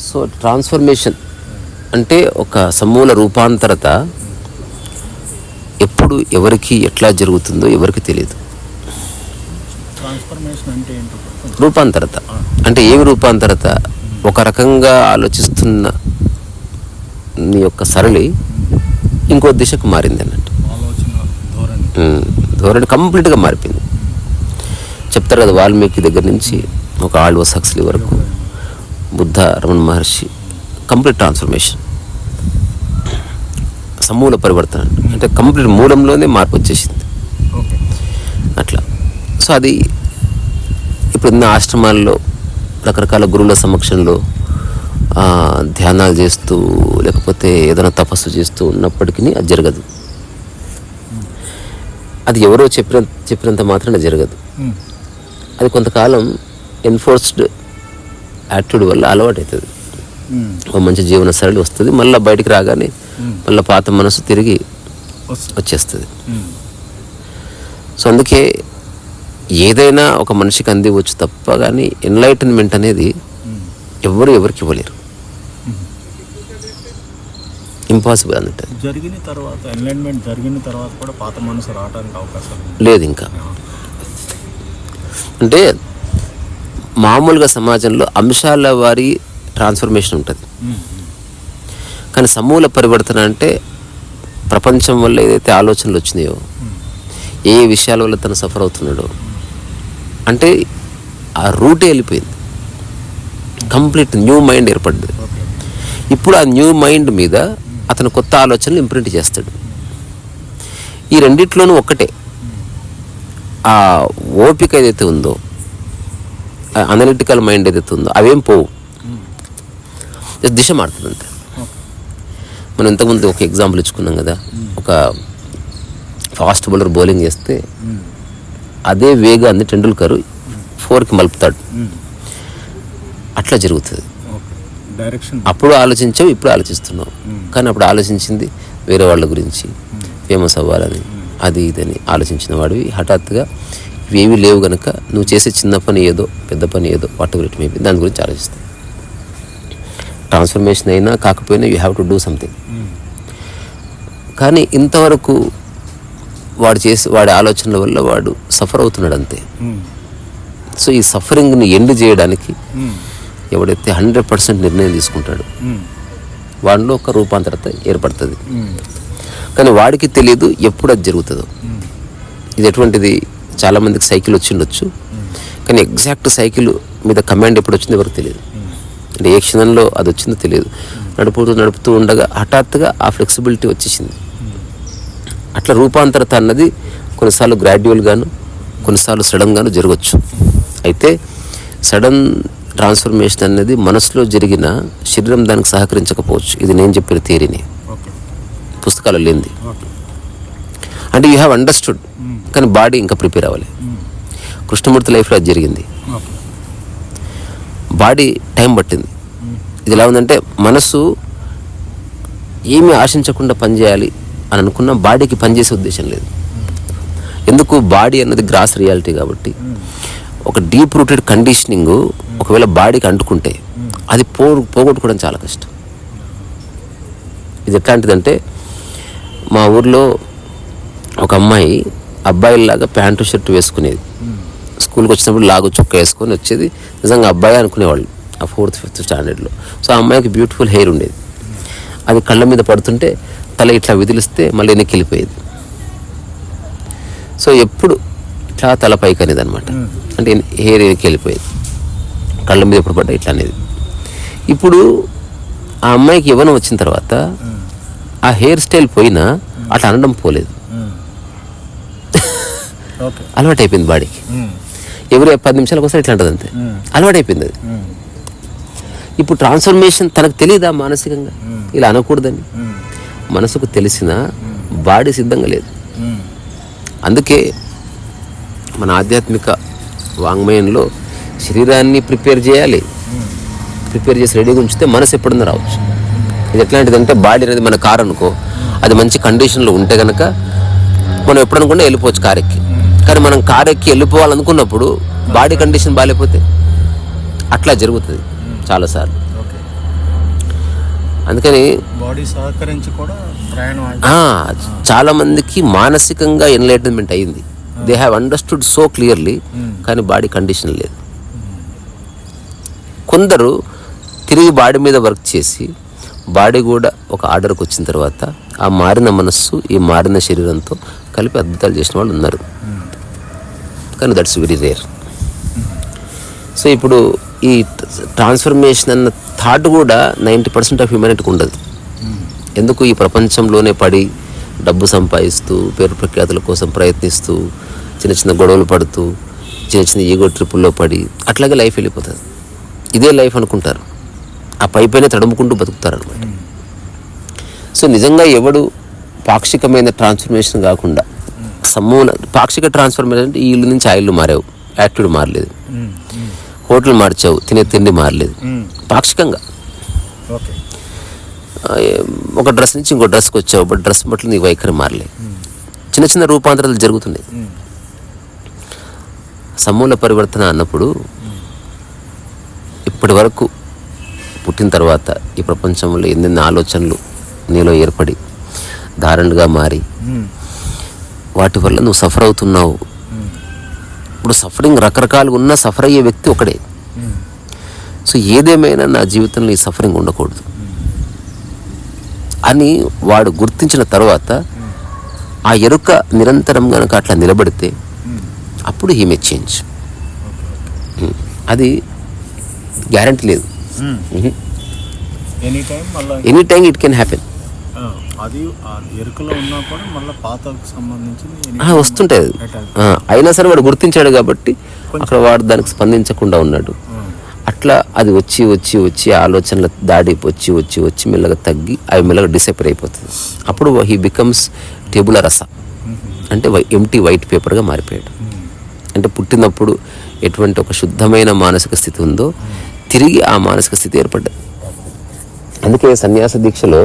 So transformation అంటే ఒక సమూల రూపాంతరత ఎప్పుడు ఎవరికి ఎట్లా జరుగుతుందో ఎవరికి తెలియదు. రూపాంతరత. అంటే ఏమి రూపాంతరత? ఒక రకంగా ఆలోచిస్తున్న నీ యొక్క సరళి ఇంకో దిశకు మారింది అన్నట్టు. ధోరణి. కంప్లీట్గా మారిపోయింది. చెప్తారు కదా వాల్మీకి దగ్గర నుంచి ఒక ఆల్వస్ హక్స్లీ వరకు. Buddha Ramana Maharshi complete transformation. సమూల పరివర్తన. అంటే కంప్లీట్ మూలంలోనే మార్పు వచ్చేసింది. అట్లా. సో అది ఇప్పుడు ఉన్న ఆశ్రమాల్లో రకరకాల గురువుల సమక్షంలో ధ్యానాలు చేస్తూ లేకపోతే ఏదైనా తపస్సు చేస్తూ ఉన్నప్పటికీ అది జరగదు. అది ఎవరో చెప్పిన చెప్పినంత మాత్రాన జరగదు. అది కొంతకాలం ఎన్ఫోర్స్డ్ యాటిట్యూడ్ వల్ల అలవాటు అవుతుంది. ఒక మంచి జీవన సరళి వస్తుంది మళ్ళీ బయటికి రాగానే మళ్ళీ పాత మనసు తిరిగి వచ్చేస్తుంది. సో అందుకే ఏదైనా ఒక మనిషికి అందివచ్చు తప్ప కానీ ఎన్లైటన్మెంట్ అనేది. ఎవరు ఎవరికి ఇవ్వలేరు ఇంపాసిబుల్ అన్నట్టు. జరిగిన తర్వాత ఎన్లైన్మెంట్ జరిగిన తర్వాత కూడా పాత మనసు రావడానికి ఉన్నాయి. లేదు ఇంకా అంటే మామూలుగా సమాజంలో అంశాల వారి ట్రాన్స్ఫర్మేషన్ ఉంటుంది. కానీ సమూల పరివర్తన అంటే ప్రపంచం వల్ల ఏదైతే ఆలోచనలు వచ్చినాయో ఏ విషయాల వల్ల తను సఫర్ అవుతున్నాడో. అంటే ఆ రూటే వెళ్ళిపోయింది. కంప్లీట్ న్యూ మైండ్ ఏర్పడ్డది. ఇప్పుడు ఆ న్యూ మైండ్ మీద అతను కొత్త ఆలోచనలు ఇంప్రింట్ చేస్తాడు. ఈ రెండిట్లోనూ ఒక్కటే. ఆ ఓపిక ఏదైతే ఉందో అనలిటికల్ మైండ్ ఏదైతే ఉందో అవేం పోవు. దిశ మారుతుంది అంతే. మనం ఇంతకుముందు ఒక ఎగ్జాంపుల్ ఇచ్చుకున్నాం కదా ఒక ఫాస్ట్ బౌలర్ బౌలింగ్ చేస్తే. అదే వేగాన్ని టెండూల్కర్ ఫోర్కి మలుపుతాడు. అట్లా జరుగుతుంది. డైరెక్షన్ అప్పుడు ఆలోచించావు ఇప్పుడు ఆలోచిస్తున్నావు. కానీ అప్పుడు ఆలోచించింది వేరే వాళ్ళ గురించి ఫేమస్ అవ్వాలని అది ఇదని ఆలోచించిన వాడివి. హఠాత్తుగా ఇవేవి లేవు గనక నువ్వు చేసే చిన్న పని ఏదో పెద్ద పని ఏదో వాట్ ఎవర్ ఇట్ మేబీ దాని గురించి ఆలోచిస్తావు ట్రాన్స్ఫర్మేషన్ అయినా కాకపోయినా you have to do something. కానీ ఇంతవరకు వాడు చేసి వాడి ఆలోచనల వల్ల వాడు సఫర్ అవుతున్నాడు అంతే. సో ఈ సఫరింగ్ని ఎండ్ చేయడానికి. ఎవడైతే హండ్రెడ్ పర్సెంట్ నిర్ణయం తీసుకుంటాడో. వాడిలో ఒక రూపాంతరత ఏర్పడుతుంది ఉమ్. కానీ వాడికి తెలియదు ఎప్పుడు అది జరుగుతుందో ఉమ్. ఇది ఎటువంటిది చాలామందికి సైకిల్ వచ్చి ఉండొచ్చు. కానీ ఎగ్జాక్ట్ సైకిల్ మీద కమాండ్ ఎప్పుడు వచ్చిందో ఎవరికి తెలియదు. అంటే ఏ క్షణంలో అది వచ్చిందో తెలియదు. నడుపుతూ నడుపుతూ ఉండగా హఠాత్తుగా ఆ ఫ్లెక్సిబిలిటీ వచ్చేసింది. అట్లా రూపాంతరత అన్నది కొన్నిసార్లు గ్రాడ్యువల్గాను కొన్నిసార్లు సడన్గాను జరగచ్చు. అయితే సడన్ ట్రాన్స్ఫర్మేషన్ అనేది మనసులో జరిగిన శరీరం దానికి సహకరించకపోవచ్చు. ఇది నేను చెప్పిన థియరీని. పుస్తకాలు లేనిది. అంటే యూ హ్యావ్ అండర్స్టూడ్ కానీ బాడీ ఇంకా ప్రిపేర్ అవ్వాలి కృష్ణమూర్తి లైఫ్లో అది జరిగింది. బాడీ టైం పట్టింది. ఇది ఎలా ఉందంటే మనసు ఏమీ ఆశించకుండా పనిచేయాలి అని అనుకున్న బాడీకి పనిచేసే ఉద్దేశం లేదు. ఎందుకు? బాడీ అన్నది గ్రాస్ రియాలిటీ కాబట్టి. ఒక డీప్ రూటెడ్ కండిషనింగ్ ఒకవేళ బాడీకి అంటుకుంటే అది పో పోగొట్టుకోవడం చాలా కష్టం. ఇది ఎట్లాంటిదంటే మా ఊర్లో ఒక అమ్మాయి అబ్బాయిలాగా ప్యాంటు షర్ట్ వేసుకునేది. స్కూల్కి వచ్చినప్పుడు లాగు చుక్క వేసుకొని వచ్చేది. నిజంగా అబ్బాయి అనుకునేవాళ్ళు ఆ ఫోర్త్ ఫిఫ్త్ స్టాండర్డ్లో. సో ఆ అమ్మాయికి బ్యూటిఫుల్ హెయిర్ ఉండేది. అది కళ్ళ మీద పడుతుంటే తల ఇట్లా విదిలిస్తే మళ్ళీ వెనక్కి వెళ్ళిపోయేది. సో ఎప్పుడు ఇట్లా తల పైకి అనేది అనమాట అంటే హెయిర్ వెనక్కి వెళ్ళిపోయేది. కళ్ళ మీద ఎప్పుడు పడ్డా ఇట్లా అనేది. ఇప్పుడు ఆ అమ్మాయికి యవ్వనం వచ్చిన తర్వాత ఆ హెయిర్ స్టైల్ పోయినా అట్లా అనడం పోలేదు. అలవాటు అయిపోయింది బాడీకి. ఎవరు పది నిమిషాలకు ఒకసారి ఇట్లా అంటది అంతే. అలవాటు అయిపోయింది అది. ఇప్పుడు ట్రాన్స్ఫర్మేషన్ తనకు తెలియదా మానసికంగా? ఇలా అనకూడదని. మనసుకు తెలిసిన బాడీ సిద్ధంగా లేదు. అందుకే మన ఆధ్యాత్మిక వాంగ్మయంలో శరీరాన్ని ప్రిపేర్ చేయాలి. ప్రిపేర్ చేసి రెడీగా ఉంచితే మనసు ఎప్పుడన్నా రావచ్చు. ఇది ఎట్లాంటిదంటే బాడీ అనేది మన కార్ అనుకో అది మంచి కండిషన్లో ఉంటే కనుక మనం ఎప్పుడనుకున్నా వెళ్ళిపోవచ్చు కార్ ఎక్కి కానీ మనం కార్ ఎక్కి వెళ్ళిపోవాలనుకున్నప్పుడు బాడీ కండిషన్ బాగాలేకపోతే అట్లా జరుగుతుంది చాలాసార్లు. అందుకని చాలా మందికి మానసికంగా ఎన్లైటన్మెంట్ అయింది they have understood so clearly కానీ బాడీ కండిషన్ లేదు. కొందరు తిరిగి బాడీ మీద వర్క్ చేసి బాడీ కూడా ఒక ఆర్డర్కి వచ్చిన తర్వాత ఆ మారిన మనస్సు ఈ మారిన శరీరంతో కలిపి అద్భుతాలు చేసిన వాళ్ళు ఉన్నారు. కానీ దట్స్ వెరీ రేర్ సో ఇప్పుడు ఈ ట్రాన్స్ఫర్మేషన్ అన్న థాట్ కూడా నైంటీ పర్సెంట్ ఆఫ్ హ్యూమానిటీకి ఉండదు. ఎందుకు ఈ ప్రపంచంలోనే పడి డబ్బు సంపాదిస్తూ పేరు ప్రఖ్యాతుల కోసం ప్రయత్నిస్తూ చిన్న చిన్న గొడవలు పడుతూ చిన్న చిన్న ఈగో ట్రిప్పుల్లో పడి అట్లాగే లైఫ్ వెళ్ళిపోతుంది ఇదే లైఫ్ అనుకుంటారు. ఆ పై పైన తడుముకుంటూ బతుకుతారు అనమాట సో నిజంగా ఎవడు పాక్షికమైన ట్రాన్స్ఫర్మేషన్ కాకుండా సమూల పాక్షిక ట్రాన్స్ఫర్మేషన్ అంటే ఈ ఇల్లు నుంచి ఆ ఇల్లు మారావు యాక్టివిటీ మారలేదు. హోటల్ మార్చావు తినే తిండి మారలేదు. పాక్షికంగా ఒక డ్రెస్ నుంచి ఇంకో డ్రెస్కి వచ్చావు బట్ డ్రెస్ బట్టి నీ వైఖరి మారలే చిన్న చిన్న రూపాంతరాలు జరుగుతున్నాయి. సమూల పరివర్తన అన్నప్పుడు ఇప్పటి వరకు పుట్టిన తర్వాత ఈ ప్రపంచంలో ఎన్నెన్ని ఆలోచనలు నీలో ఏర్పడి ధారణగా మారి. వాటి వల్ల నువ్వు సఫర్ అవుతున్నావు. ఇప్పుడు సఫరింగ్ రకరకాలుగా ఉన్న సఫర్ అయ్యే వ్యక్తి ఒకడే. సో ఏదేమైనా నా జీవితంలో ఈ సఫరింగ్ ఉండకూడదు. అని వాడు గుర్తించిన తర్వాత ఆ ఎరుక నిరంతరం గనక అట్లా నిలబడితే. అప్పుడు హీ మే చేంజ్ అది గ్యారంటీ లేదు. Any time it can happen అది ఆ ఎరుకలో ఉన్నా కూడా మళ్ళీ పాతకు సంబంధించింది any time వస్తుంటాయి అయినా సరే వాడు గుర్తించాడు కాబట్టి అక్కడ వాడు దానికి స్పందించకుండా ఉన్నాడు. అట్లా అది వచ్చి వచ్చి వచ్చి ఆలోచనల దాడి వచ్చి వచ్చి వచ్చి మెల్లగా తగ్గి అవి మెల్లగా డిసైపర్ అయిపోతుంది. అప్పుడు హీ బికమ్స్ టేబుల రస అంటే ఎంటీ వైట్ పేపర్గా మారిపోయాడు. అంటే పుట్టినప్పుడు ఎటువంటి ఒక శుద్ధమైన మానసిక స్థితి ఉందో తిరిగి ఆ మానసిక స్థితి ఏర్పడ్డది అందుకే సన్యాస దీక్షలో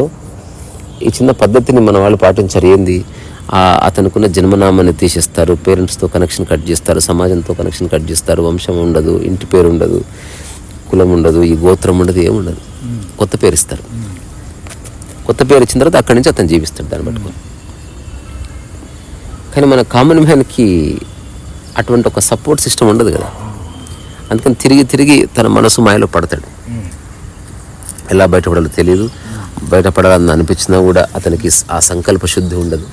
ఈ చిన్న పద్ధతిని మన వాళ్ళు పాటించారు. ఏంది? ఆ అతనుకున్న జన్మనామాన్ని తీసేస్తారు. పేరెంట్స్తో కనెక్షన్ కట్ చేస్తారు. సమాజంతో కనెక్షన్ కట్ చేస్తారు. వంశం ఉండదు. ఇంటి పేరు ఉండదు. కులం ఉండదు. ఈ గోత్రం ఉండదు. ఏముండదు కొత్త పేరు ఇస్తారు. కొత్త పేరు ఇచ్చిన తర్వాత అక్కడి నుంచి అతను జీవిస్తాడు దాన్ని పట్టుకొని. కానీ మన కామన్ మ్యాన్కి అటువంటి ఒక సపోర్ట్ సిస్టమ్ ఉండదు కదా. అందుకని తిరిగి తిరిగి తన మనసు మాయలో పడతాడు. ఎలా బయటపడాలో తెలియదు బయటపడాలని అనిపించినా కూడా అతనికి ఆ సంకల్ప శుద్ధి ఉండదు.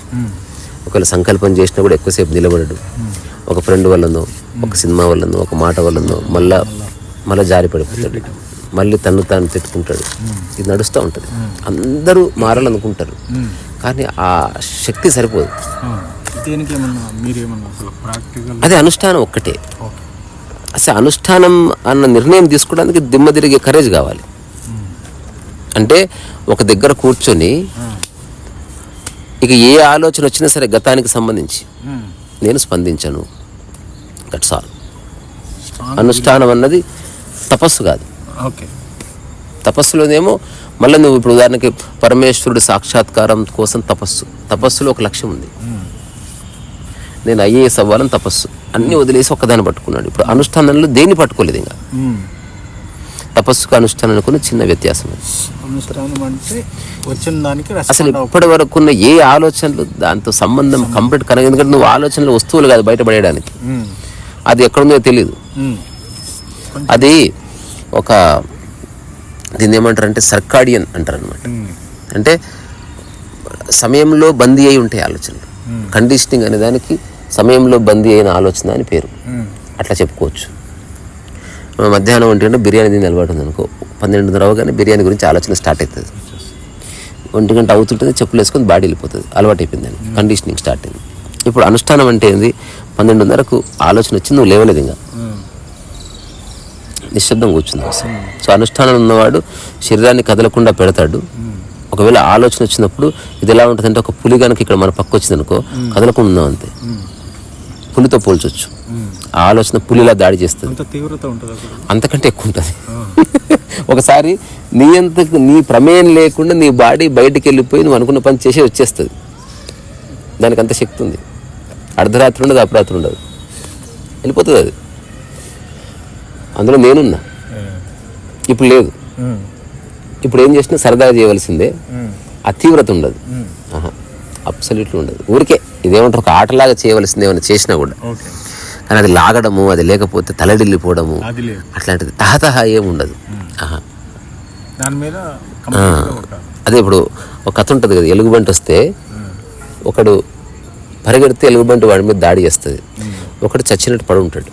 ఒకవేళ సంకల్పం చేసినా కూడా ఎక్కువసేపు నిలబడడు. ఒక ఫ్రెండ్ వల్లనో ఒక సినిమా వల్లనో ఒక మాట వల్లనో మళ్ళా మళ్ళా జారి పడిపోతాడు. మళ్ళీ తను తాను తిట్టుకుంటాడు. ఇది నడుస్తూ ఉంటుంది. అందరూ మారాలనుకుంటారు. కానీ ఆ శక్తి సరిపోదు. అదే అనుష్ఠానం ఒక్కటే. అసలు అనుష్ఠానం అన్న నిర్ణయం తీసుకోవడానికి దిమ్మ తిరిగే కరేజ్ కావాలి. అంటే ఒక దగ్గర కూర్చొని ఇక ఏ ఆలోచన వచ్చినా సరే గతానికి సంబంధించి. నేను స్పందించను. దట్స్ ఆల్ అనుష్ఠానం అన్నది తపస్సు కాదు. ఓకే. తపస్సులోనేమో మళ్ళీ నువ్వు ఇప్పుడు ఉదాహరణకి పరమేశ్వరుడు సాక్షాత్కారం కోసం తపస్సు. తపస్సులో ఒక లక్ష్యం ఉంది. నేను ఐఏఎస్ అవ్వాలని తపస్సు. అన్నీ వదిలేసి ఒక్కదాన్ని పట్టుకున్నాడు. ఇప్పుడు అనుష్ఠానంలో దేన్ని పట్టుకోలేదు ఇంకా. తపస్సుకు అనుష్ఠానానికి చిన్న వ్యత్యాసం. అనుష్ఠానం అంటే వచ్చిన దానికి అసలు ఇప్పటి వరకు ఉన్న ఏ ఆలోచనలు దాంతో సంబంధం కంప్లీట్ కనుక ఎందుకంటే నువ్వు ఆలోచనలు వస్తువులు కాదు బయటపడేయడానికి. అది ఎక్కడుందో తెలియదు. అది ఒక దీన్ని ఏమంటారు అంటే సర్కాడియన్ అంటారు అనమాట. అంటే సమయంలో బందీ అయి ఉంటాయి ఆలోచనలు కండిషనింగ్ అనే దానికి సమయంలో బందీ అయిన ఆలోచన అని పేరు. అట్లా చెప్పుకోవచ్చు మధ్యాహ్నం ఒంటి బిర్యానీ తిని అలవాటు ఉంది అనుకో పన్నెండున్నర అవగానే బిర్యానీ గురించి ఆలోచన స్టార్ట్ అవుతుంది. ఒంటి గంట అవుతుంటుంది చెప్పులు వేసుకొని బాడీ వెళ్ళిపోతుంది. అలవాటు అయిపోయింది కండిషనింగ్ స్టార్ట్ అయింది. ఇప్పుడు అనుష్ఠానం అంటే ఏంది? పన్నెండున్నరకు ఆలోచన వచ్చి నువ్వు లేవలేదు ఇంకా. నిశ్శబ్దం కూర్చున్నావు. అసలు సో అనుష్ఠానం ఉన్నవాడు శరీరాన్ని కదలకుండా పెడతాడు. ఒకవేళ ఆలోచన వచ్చినప్పుడు ఇది ఎలా ఉంటుంది అంటే ఒక పులి కనుక ఇక్కడ మన పక్క వచ్చింది అనుకో. కదలకుండా ఉన్నాం అంతే. పులితో పోల్చొచ్చు. ఆలోచన పులిలా దాడి చేస్తుంది. అంత తీవ్రత ఉంటుంది అక్కడ అంతకంటే ఎక్కువ ఉంటుంది. ఒకసారి నీ అంతకు నీ ప్రమేయం లేకుండా నీ బాడీ బయటికి వెళ్ళిపోయి నువ్వు అనుకున్న పని చేసే వచ్చేస్తుంది. దానికి అంత శక్తి ఉంది. అర్ధరాత్రి ఉండదు అపరాత్రి ఉండదు. వెళ్ళిపోతుంది అది. అందులో నేనున్నా. ఇప్పుడు లేదు. ఇప్పుడు ఏం చేసినా సరదాగా చేయవలసిందే. ఆ తీవ్రత ఉండదు. అబ్సల్యూట్లీ ఉండదు. ఊరికే ఇదేమంటారు ఒక ఆటలాగా చేయవలసింది ఏమైనా చేసినా కూడా. కానీ అది లాగడము అది లేకపోతే తలడిల్లిపోవడము అట్లాంటిది తహతహ ఏం ఉండదు. ఆహా. దాని మీద కంప్లీట్గా ఒక అదే ఇప్పుడు ఒక కథ ఉంటుంది కదా ఎలుగుబంటి వస్తే ఒకడు పరిగెడితే ఎలుగుబంటి వాడి మీద దాడి చేస్తుంది. ఒకడు చచ్చినట్టు పడి ఉంటాడు.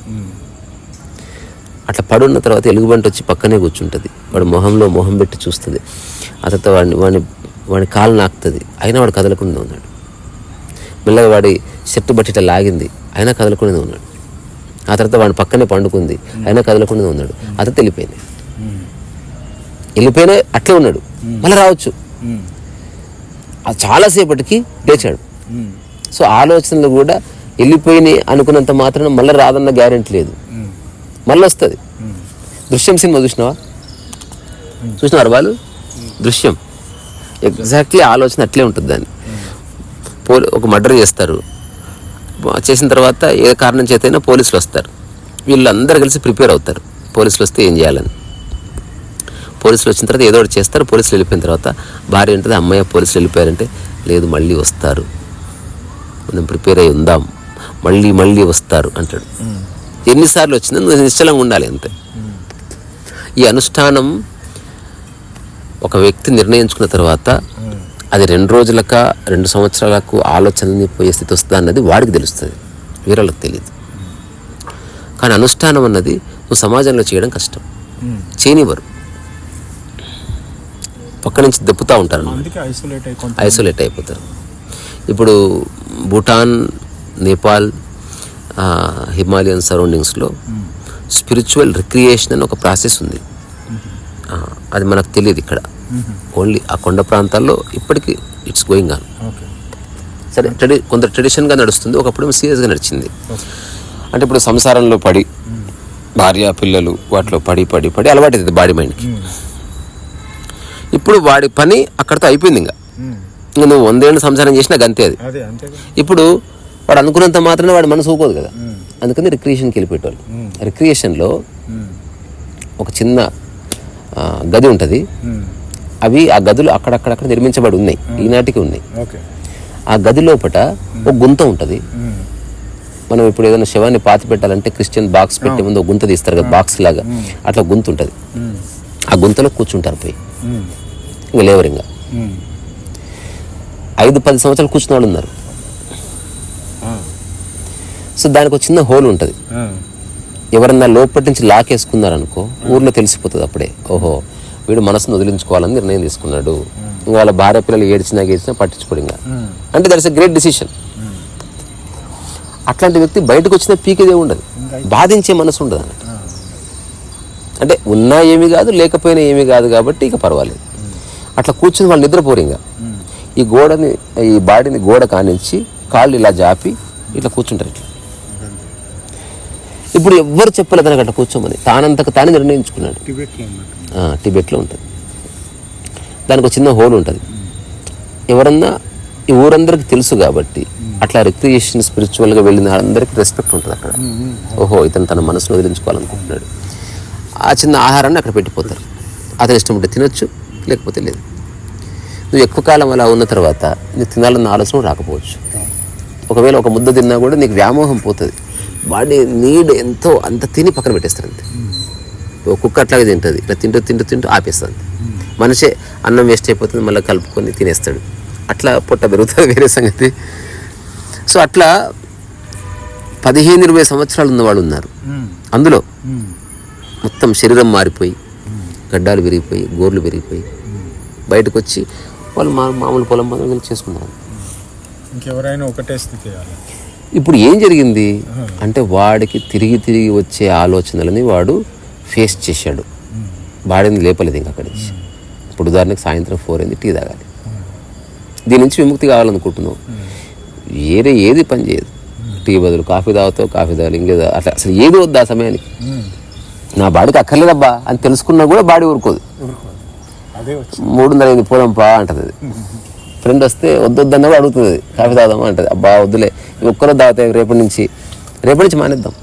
అట్లా పడున్న తర్వాత ఎలుగుబంటి వచ్చి పక్కనే కూర్చుంటుంది. వాడు మొహంలో మొహం పెట్టి చూస్తుంది. ఆ తర్వాత వాడిని వాడిని వాడి కాలు నాకుతుంది. అయినా వాడు కదలకుండా ఉన్నాడు. మెల్లగా వాడి షర్టు బట్టి ఇట్లా లాగింది. అయినా కదలకుండా ఉన్నాడు. ఆ తర్వాత వాడి పక్కనే పండుకుంది. అయినా కదలకుండా ఉన్నాడు. ఆ తర్వాత వెళ్ళిపోయింది. వెళ్ళిపోయినా అట్లే ఉన్నాడు. మళ్ళీ రావచ్చు. చాలాసేపటికి లేచాడు. సో ఆలోచనలు కూడా వెళ్ళిపోయినాయి అనుకున్నంత మాత్రాన మళ్ళీ రాదన్న గ్యారెంటీ లేదు. మళ్ళీ వస్తుంది. దృశ్యం సినిమా చూసినావా? చూసినారు వాళ్ళు దృశ్యం. ఎగ్జాక్ట్లీ ఆలోచన అట్లే ఉంటుంది దాన్ని. పోలీ ఒక మర్డర్ చేస్తారు. చేసిన తర్వాత ఏ కారణం చేతైనా పోలీసులు వస్తారు. వీళ్ళందరూ కలిసి ప్రిపేర్ అవుతారు. పోలీసులు వస్తే ఏం చేయాలని. పోలీసులు వచ్చిన తర్వాత ఏదో ఒకటి చేస్తారు. పోలీసులు వెళ్ళిపోయిన తర్వాత భార్య ఉంటుంది అమ్మాయి పోలీసులు వెళ్ళిపోయారంటే లేదు మళ్ళీ వస్తారు. మనం ప్రిపేర్ అయి ఉందాం. మళ్ళీ మళ్ళీ వస్తారు అంటాడు. ఎన్నిసార్లు వచ్చిందో నువ్వు నిశ్చలంగా ఉండాలి అంతే. ఈ అనుష్ఠానం ఒక వ్యక్తి నిర్ణయించుకున్న తర్వాత. అది రెండు రోజులక రెండు సంవత్సరాలకు ఆలోచనని పోయే స్థితి వస్తుందా అన్నది వాడికి తెలుస్తుంది. వీళ్ళకి తెలియదు కానీ అనుష్ఠానం అన్నది నువ్వు సమాజంలో చేయడం కష్టం. చేయనివ్వరు. పక్క నుంచి దెప్పుతూ ఉంటారు ఐసోలేట్ అయిపోతారు. ఇప్పుడు భూటాన్ నేపాల్ హిమాలయన్ సరౌండింగ్స్లో స్పిరిచువల్ రిక్రియేషన్ అని ఒక ప్రాసెస్ ఉంది. అది మనకు తెలియదు ఇక్కడ. ఓన్లీ ఆ కొండ ప్రాంతాల్లో ఇప్పటికీ ఇట్స్ గోయింగ్ ఆన్ సరే ట్రెడి కొంత ట్రెడిషన్గా నడుస్తుంది ఒకప్పుడు సీరియస్గా నడిచింది అంటే ఇప్పుడు సంసారంలో పడి భార్య పిల్లలు వాటిలో పడి పడి పడి అలవాటు అవుతుంది బాడీ మైండ్కి ఉమ్. ఇప్పుడు వాడి పని అక్కడితో అయిపోయింది ఇంకా ఉమ్. ఇంకా నువ్వు వందేళ్ళు సంసారం చేసినా గంతే అది ఇప్పుడు వాడు అనుకున్నంత మాత్రమే వాడి మనసు ఊకోదు కదా ఉమ్. అందుకని రిక్రియేషన్కి వెళ్ళిపోయేటోళ్ళు. రిక్రియేషన్లో. ఒక చిన్న గది ఉంటుంది. అవి ఆ గదులు అక్కడక్కడక్కడ నిర్మించబడి ఉన్నాయి. ఈనాటికి ఉన్నాయి. ఆ గది లోపట ఒక గుంత ఉంటుంది. మనం ఇప్పుడు ఏదైనా శవాన్ని పాతి పెట్టాలంటే క్రిస్టియన్ బాక్స్ పెట్టే ముందు ఒక గుంత తీస్తారు కదా బాక్స్ లాగా. అట్లా గుంత ఉంటుంది. ఆ గుంతలో కూర్చుంటారు పోయి. ఇంకా లేవరు ఇంకా. ఐదు పది సంవత్సరాలు కూర్చున్న వాళ్ళు ఉన్నారు. సో దానికి ఒక చిన్న హోల్ ఉంటుంది. ఎవరన్నా లోపటి నుంచి లాకేసుకున్నారనుకో ఊర్లో తెలిసిపోతుంది అప్పుడే. ఓహో. వీడు మనసును వదిలించుకోవాలని నిర్ణయం తీసుకున్నాడు. ఇంకా వాళ్ళ భార్య పిల్లలు ఏడ్చినా గేడ్చినా పట్టించుకోడు ఇంకా. అంటే దట్స్ ఎ గ్రేట్ డిసిషన్. అట్లాంటి వ్యక్తి బయటకు వచ్చిన పీకేదే ఉండదు. బాధించే మనసు ఉండదు అన్నట్టు. అంటే ఉన్నా ఏమి కాదు లేకపోయినా ఏమి కాదు కాబట్టి ఇక పర్వాలేదు. అట్లా కూర్చుని వాళ్ళు నిద్రపోరు ఇంకా. ఈ గోడని ఈ బాడీని గోడ కానించి కాళ్ళు ఇలా జాపి ఇట్లా కూర్చుంటారు ఇట్లా. ఇప్పుడు ఎవ్వరు చెప్పలేదు తనకు అట్లా కూర్చోమని. తానంతకు తానే నిర్ణయించుకున్నాడు. టిబెట్లో ఉంటుంది. దానికి ఒక చిన్న హోల్ ఉంటుంది. ఎవరన్నా ఈ ఊరందరికీ తెలుసు కాబట్టి అట్లా రిక్రియేషన్ స్పిరిచువల్గా వెళ్ళిన అందరికీ రెస్పెక్ట్ ఉంటుంది అక్కడ. ఓహో ఇతను తన మనసును వదిలించుకోవాలనుకుంటున్నాడు. ఆ చిన్న ఆహారాన్ని అక్కడ పెట్టిపోతారు. అతని ఇష్టం ఉంటే తినొచ్చు లేకపోతే లేదు. నువ్వు ఎక్కువ కాలం అలా ఉన్న తర్వాత నీకు తినాలన్న ఆలోచన రాకపోవచ్చు. ఒకవేళ ఒక ముద్ద తిన్నా కూడా నీకు వ్యామోహం పోతుంది. బాడీ నీడ్ ఎంతో అంత తిని పక్కన పెట్టేస్తారు అంతే కుక్క అట్లాగే తింటుంది. ఇట్లా తింటూ తింటూ తింటూ ఆపేస్తుంది. మనిషే అన్నం వేస్ట్ అయిపోతుంది మళ్ళీ కలుపుకొని తినేస్తాడు. అట్లా పొట్ట పెరుగుతుంది వేరే సంగతి. సో అట్లా పదిహేను ఇరవై సంవత్సరాలు ఉన్నవాళ్ళు ఉన్నారు. ఉమ్. అందులో. మొత్తం శరీరం మారిపోయి గడ్డాలు విరిగిపోయి గోర్లు విరిగిపోయి బయటకు వచ్చి వాళ్ళు మా మామూలు పొలం పనులు వెళ్ళి చేసుకున్నారు. ఇంకెవరైనా ఒకటే స్థితి ఇప్పుడు ఏం జరిగింది? అంటే వాడికి తిరిగి తిరిగి వచ్చే ఆలోచనలని వాడు ఫేస్ చేశాడు. వాడిని లేపలేదు ఇంకా అక్కడి నుంచి. ఇప్పుడు ఉదాహరణకి సాయంత్రం ఫోర్ అయింది టీ తాగాలి. దీని నుంచి విముక్తి కావాలనుకుంటున్నావు. వేరే ఏది పని చేయదు. టీ బదులు కాఫీ తాగుతావు కాఫీ తాగాలి ఇంకేదో అట్లా అసలు ఏది వద్దు ఆ సమయానికి. నా బాడీకి అక్కర్లేదబ్బా అని తెలుసుకున్నా కూడా బాడీ ఊరుకోదు. మూడున్నర ఐదు పోదాం పా అంటది అది. ఫ్రెండ్ వస్తే వద్దొద్దన్న కూడా అడుగుతుంది అది. కాఫీ తాగుదామా అంటది. అబ్బా వద్దులే ఒక్కరో తాగుతాయి రేపటి నుంచి రేపటి నుంచి మానేద్దాం.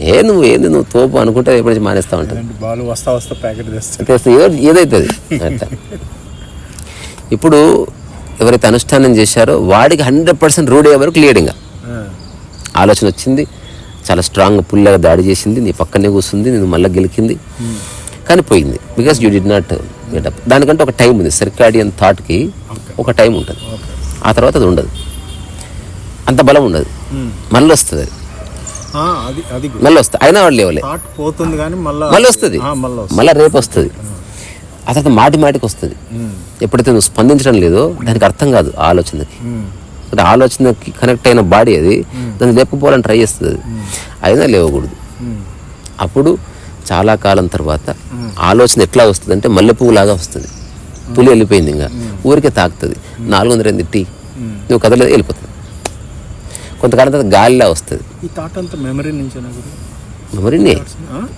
ఏ నువ్వు ఏంది నువ్వు తోపు అనుకుంటే ఎప్పటి నుంచి మానేస్తా ఉంటావు. లేదంటే బాల్ వస్తా వస్తా ప్యాకెట్ తెస్తే తెస్తే ఏదో ఏదైతుంది అట్లా. ఇప్పుడు ఎవరైతే అనుష్ఠానం చేశారో వాడికి హండ్రెడ్ పర్సెంట్ రూఢి అయ్యే వరకు లీడింగ్ ఆలోచన వచ్చింది. చాలా స్ట్రాంగ్ పుల్లగా దాడి చేసింది. నీ పక్కనే కూర్చుంది నేను మళ్ళీ గెలికింది. కానీ పోయింది. Because you did not get up దానికంటే ఒక టైం ఉంది. సర్కాడియన్ థాట్కి ఒక టైం ఉంటుంది. ఆ తర్వాత అది ఉండదు. అంత బలం ఉండదు. మళ్ళీ వస్తుంది అది. అది అది మళ్ళీ వస్తుంది అయినా వాళ్ళు లేవలే పోతుంది కానీ మళ్ళీ మళ్ళీ వస్తుంది. మళ్ళీ రేపు వస్తుంది. ఆ. తర్వాత మాటి మాటికి వస్తుంది. ఎప్పుడైతే నువ్వు స్పందించడం లేదో దానికి అర్థం కాదు ఆ ఆలోచనకి అంటే ఆలోచనకి కనెక్ట్ అయిన బాడీ అది. దాన్ని లేపుకుపోవాలని ట్రై చేస్తుంది. అది అయినా లేవకూడదు. అప్పుడు చాలా కాలం తర్వాత ఆలోచన ఎట్లా వస్తుంది అంటే మల్లె పువ్వు లాగా వస్తుంది. పులి వెళ్ళిపోయింది ఇంకా. ఊరికే తాకుతుంది. నాలుగు వందల ఎనిమిది టీ. నువ్వు కదలేదు వెళ్ళిపోతుంది కొంతకాలం తర్వాత గాలిలా వస్తుంది. ఈ థాట్ అంతా మెమరీ నుంచేనా గురు? మెమరీనే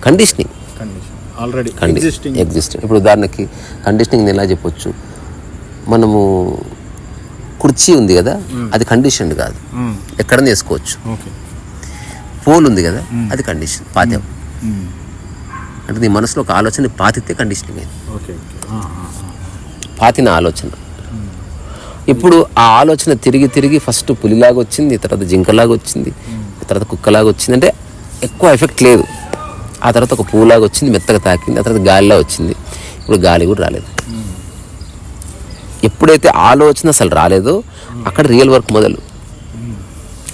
conditioning condition already existing exist ఇప్పుడు ఉదాహరణకి కండిషనింగ్ ఎలా చెప్పొచ్చు? మనము కుర్చీ ఉంది కదా అది కండిషన్ కాదు. ఎక్కడన్నా వేసుకోవచ్చు. ఓకే. పోల్ ఉంది కదా అది కండిషన్ పాత్యం అంటే నీ మనసులో ఒక ఆలోచన పాతితే కండిషనింగ్ అయింది. పాతిన ఆలోచన. ఇప్పుడు ఆ ఆలోచన తిరిగి తిరిగి ఫస్ట్ పులిలాగా వచ్చింది తర్వాత జింకలాగా వచ్చింది తర్వాత కుక్కలాగా వచ్చింది. అంటే ఎక్కువ ఎఫెక్ట్ లేదు. ఆ తర్వాత ఒక పువ్వులాగా వచ్చింది మెత్తగా తాకింది ఆ తర్వాత గాలిలా వచ్చింది. ఇప్పుడు గాలి కూడా రాలేదు. ఎప్పుడైతే ఆలోచన అసలు రాలేదో అక్కడ రియల్ వర్క్ మొదలు.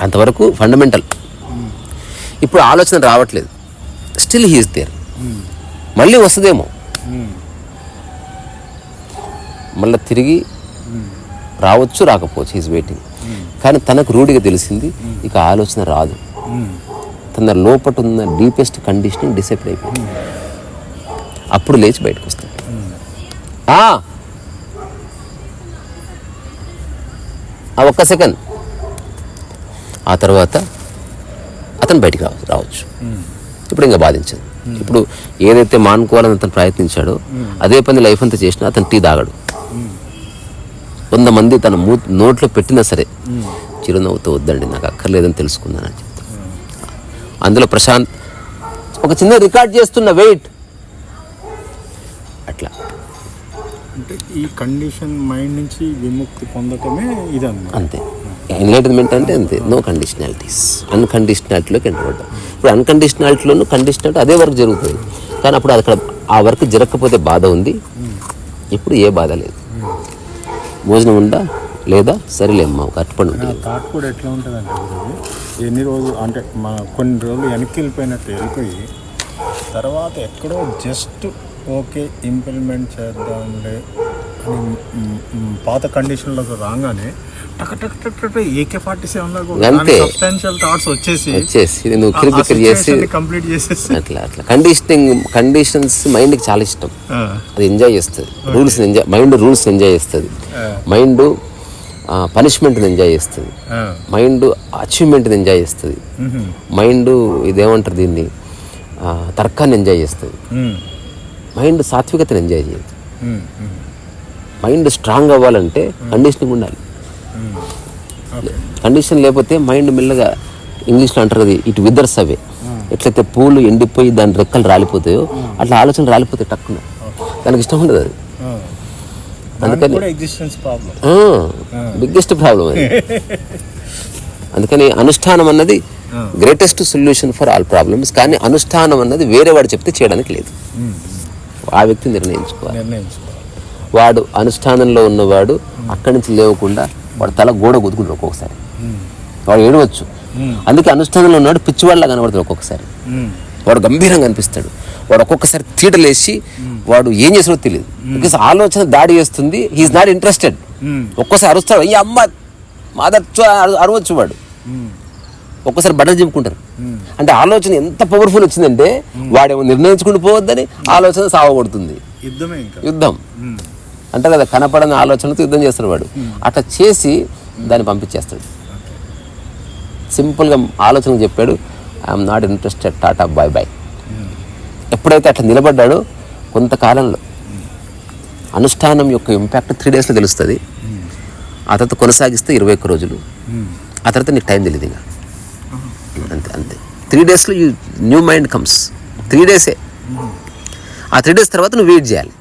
అంతవరకు ఫండమెంటల్. ఇప్పుడు ఆలోచన రావట్లేదు. Still he's there. మళ్ళీ వస్తుందేమో. మళ్ళీ తిరిగి రావచ్చు రాకపోవచ్చు హీస్ వెయిటింగ్ కానీ తనకు రూఢిగా తెలిసింది ఇక ఆలోచన రాదు. తన లోపట ఉన్న డీపెస్ట్ కండిషనింగ్ డిసైడ్ అయిపోయింది. అప్పుడు లేచి బయటకు వస్తాడు. ఆ! ఆ ఒక్క సెకండ్. ఆ తర్వాత అతను బయటికి రావచ్చు రావచ్చు. ఇప్పుడు ఇంకా బాధించదు. ఇప్పుడు ఏదైతే మానుకోవాలని అతను ప్రయత్నించాడో అదే పని లైఫ్ అంతా చేసినా అతను టీ తాగడు. వంద మంది తన మూ నోట్లో పెట్టినా సరే చిరునవ్వుతో వద్దండి నాకు అక్కర్లేదని తెలుసుకున్నానని చెప్తాను అందులో ప్రశాంత్ ఒక చిన్న రికార్డ్ చేస్తున్న వెయిట్. అట్లా. అంటే ఈ కండిషన్ మైండ్ నుంచి విముక్తి పొందటమే ఇదన్నమాట. అంతే. ఎన్లైటన్మెంట్ అంటే అంతే. No conditionalities. అన్కండిషనాలిటీలోకి ఎంటర్ పడ్డాం ఇప్పుడు అన్కండిషనాలిటీలోనూ కండిషనాలిటీ అదే వర్క్ జరుగుతుంది. కానీ అప్పుడు అక్కడ ఆ వర్క్ జరగకపోతే బాధ ఉంది. ఇప్పుడు ఏ బాధ లేదు. భోజనం ఉందా? లేదా? సరేలేమ్మా ఒక అట్టుపండు ఆ ఉంటుంది. థాట్ కూడా ఎట్లా ఉంటుందంటే గురువు ఎన్ని రోజులు అంటే మా కొన్ని రోజులు వెనక్కి వెళ్ళిపోయినట్టు వెళ్ళిపోయి తర్వాత ఎక్కడో జస్ట్ ఓకే ఇంప్లిమెంట్ చేద్దాంలే అని మ్, మ్, పాత కండిషన్లోకి రాగానే ఏకే ఫార్టీ సెవెన్ అంతే. సబ్స్టాన్షియల్ థాట్స్ వచ్చేసి వచ్చేసి. ఇది నువ్వు కిరిబిక్కిరి చేసి కంప్లీట్ చేసేసి. అట్లా అట్లా. కండిషనింగ్ కండిషన్స్ మైండ్కి చాలా ఇష్టం. అది ఎంజాయ్ చేస్తుంది. Rules enjoy mind rules enjoy చేస్తుంది. మైండ్ పనిష్మెంట్ని ఎంజాయ్ చేస్తుంది. మైండ్ అచీవ్మెంట్ని ఎంజాయ్ చేస్తుంది. మైండ్ ఇదేమంటారు దీన్ని? తర్కాన్ని ఎంజాయ్ చేస్తుంది. మైండ్ సాత్వికతను ఎంజాయ్ చేయదు. మైండ్ స్ట్రాంగ్ అవ్వాలంటే కండిషనింగ్ ఉండాలి. కండిషన్ లేకపోతే మైండ్ మెల్లగా ఇంగ్లీష్లో అంటారు అది ఇటు విదర్స్ అవే. ఎట్లయితే పూలు ఎండిపోయి దాని రెక్కలు రాలిపోతాయో అట్లా ఆలోచన రాలిపోతాయి టక్కున. దానికి ఇష్టం ఉండదు అది. ఎగ్జిస్టెన్స్ ప్రాబ్లం బిగ్గెస్ట్ ప్రాబ్లం అది. అందుకని అనుష్ఠానం అన్నది greatest solution for all problems కానీ అనుష్ఠానం అన్నది వేరే వాడు చెప్తే చేయడానికి లేదు. ఆ వ్యక్తి నిర్ణయించుకోవాలి. నిర్ణయించుకోవాలి. వాడు అనుష్ఠానంలో ఉన్నవాడు అక్కడి నుంచి లేవకుండా వాడు తల గోడ గుద్దుకుంటాడు ఒక్కొక్కసారి. వాడు ఏడవచ్చు. అందుకే అనుష్ఠానంలో ఉన్నాడు పిచ్చివాళ్ళ కనబడతాడు ఒక్కొక్కసారి. వాడు గంభీరంగా అనిపిస్తాడు. వాడు ఒక్కొక్కసారి తీటలేసి వాడు ఏం చేసాడో తెలియదు బికాస్ ఆలోచన దాడి చేస్తుంది హీఈస్ నాట్ ఇంట్రెస్టెడ్ ఒక్కోసారి అరుస్తాడు అయ్యా అమ్మ మాదచ్చు అరవచ్చు వాడు. ఒక్కోసారి బట్టలు చెప్పుకుంటారు. అంటే ఆలోచన ఎంత పవర్ఫుల్ వచ్చిందంటే వాడేమో నిర్ణయించుకుంటూ పోవద్దని ఆలోచన ఇంకా. యుద్ధం. అంటే కదా కనపడని ఆలోచనతో యుద్ధం చేస్తాడు వాడు. అట్లా చేసి దాన్ని పంపించేస్తాడు. సింపుల్గా ఆలోచన చెప్పాడు. I'm not interested tata bye bye. ఎప్పుడైతే అట్లా నిలబడ్డాడో కొంతకాలంలో అనుష్ఠానం యొక్క ఇంపాక్ట్ త్రీ డేస్లో తెలుస్తుంది. ఆ తర్వాత కొనసాగిస్తే ఇరవై ఒక్క రోజులు. ఆ తర్వాత నీకు టైం తెలియదు ఇంకా. అంతే అంతే. త్రీ డేస్లో you new mind comes. Three డేసే. ఆ త్రీ డేస్ తర్వాత నువ్వు వెయిట్ చేయాలి.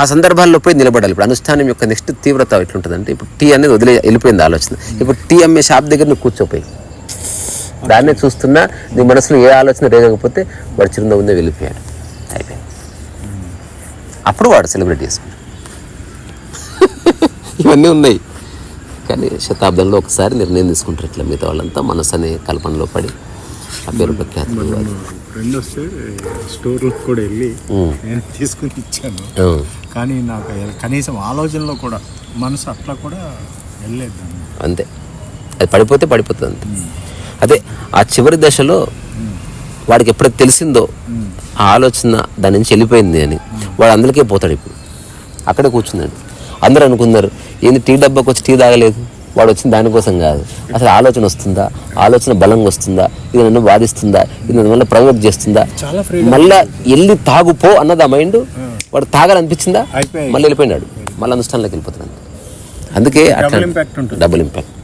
ఆ సందర్భాల్లో పోయి నిలబడాలి. ఇప్పుడు అనుష్ఠానం యొక్క నెక్స్ట్ తీవ్రత ఎట్లుంటుందంటే ఇప్పుడు టీ అనేది వదిలే వెళ్ళిపోయింది ఆలోచన. ఇప్పుడు టీ అమ్మే షాప్ దగ్గర నువ్వు కూర్చోపోయి. దాన్నే చూస్తున్నా నీ మనసులో ఏ ఆలోచన రేగకపోతే వాడు చిరునవ్వునే వెళ్ళిపోయాడు. అయిపోయింది. అప్పుడు వాడు సెలబ్రేట్ చేసుకున్నాడు ఇవన్నీ ఉన్నాయి. కానీ శతాబ్దంలో ఒకసారి నిర్ణయం తీసుకుంటారు ఇట్లా మిగతా వాళ్ళంతా. మనసు అనే కల్పనలో పడి ఆ పేరు ప్రఖ్యాతి ఫ్రెండ్ వస్తే స్టోర్లో కూడా వెళ్ళి నేను తీసుకుని ఇచ్చాను. కానీ నాకు కనీసం ఆలోచనలో కూడా మనసు అట్లా కూడా వెళ్ళలేదు. అంతే. అది పడిపోతే పడిపోతుంది అంతే. అదే ఆ చివరి దశలో వాడికి ఎప్పుడైతే తెలిసిందో ఆ ఆలోచన దాని నుంచి వెళ్ళిపోయింది అని వాడు అందులోకే పోతాడు ఇప్పుడు. అక్కడే కూర్చున్నాడు. అందరూ అనుకున్నారు ఏంది టీ డబ్బాకి వచ్చి టీ తాగలేదు? వాడు వచ్చిన దానికోసం కాదు. అసలు ఆలోచన వస్తుందా? ఆలోచన బలంగా వస్తుందా? ఇది నన్ను బాధిస్తుందా? ఇది నన్ను మళ్ళీ ప్రవోక్ చేస్తుందా? మళ్ళా వెళ్ళి తాగుపో అన్నది ఆ మైండ్ వాడు తాగాలనిపించిందా. మళ్ళీ వెళ్ళిపోయినాడు. మళ్ళీ అనుష్ఠానంలోకి వెళ్ళిపోతున్నాడు. అందుకే డబుల్ ఇంపాక్ట్ ఉంటుంది. డబుల్ ఇంపాక్ట్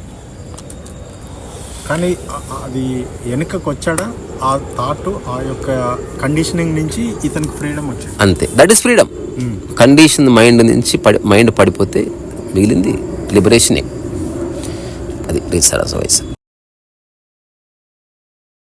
కానీ అది వెనుకకు వచ్చాడా ఆ థాట్ ఆ యొక్క కండిషనింగ్ నుంచి ఇతనికి ఫ్రీడమ్ వచ్చింది అంతే. That is freedom condition mind నుంచి పడి మైండ్ పడిపోతే మిగిలింది లిబరేషనే అది రీసరస్ వయసు.